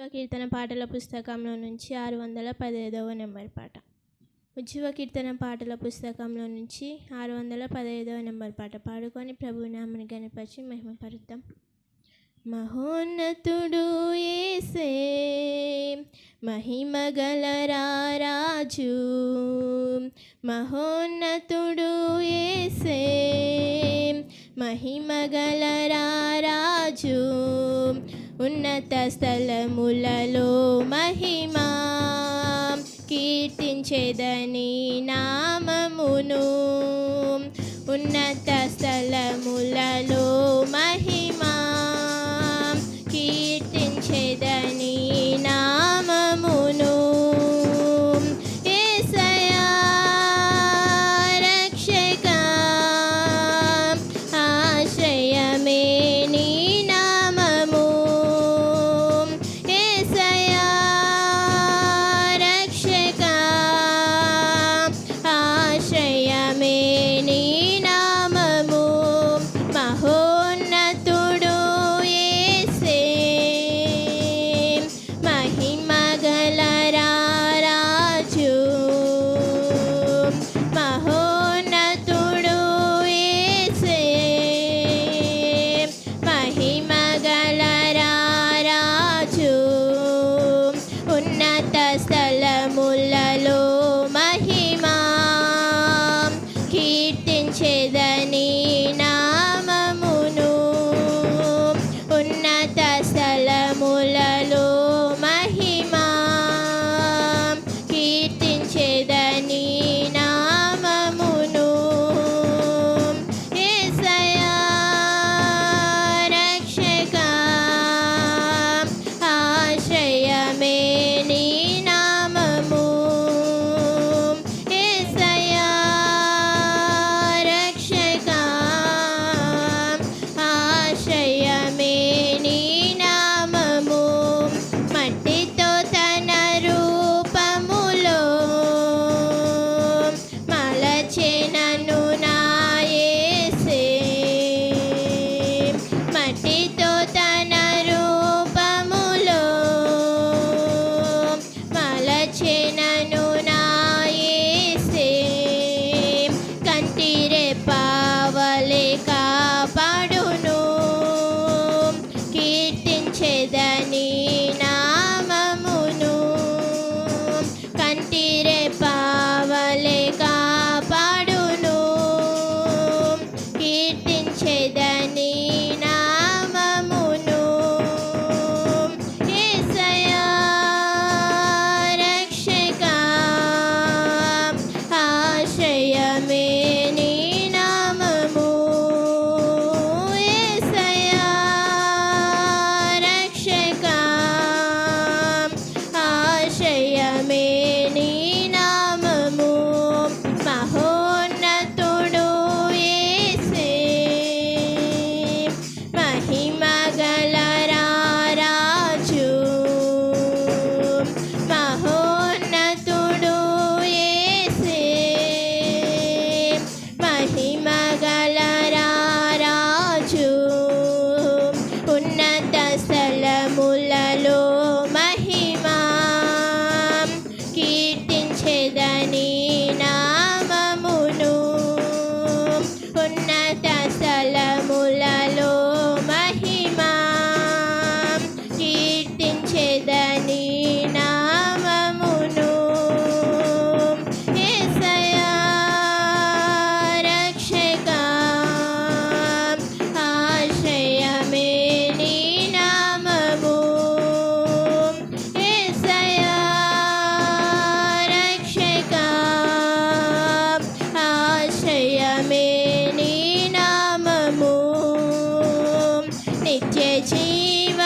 ఉజ్జీవ కీర్తన పాటల పుస్తకంలో నుంచి ఆరు వందల పదహైదవ నెంబర్ పాట. ఉజ్జీవ కీర్తన పాటల పుస్తకంలో నుంచి ఆరు వందల పదహైదవ నెంబర్ పాట పాడుకొని ప్రభునామని గణపరిచి మహిమపరుద్దాం. మహోన్నతుడు ఏసే మహిమగల రాజు మహోన్నతుడు ఏసే మహిమగల రారా ఉన్నత స్థలములలో మహిమా కీర్తించేదని నామమును. ఉన్నత స్థలముల 姐姐亲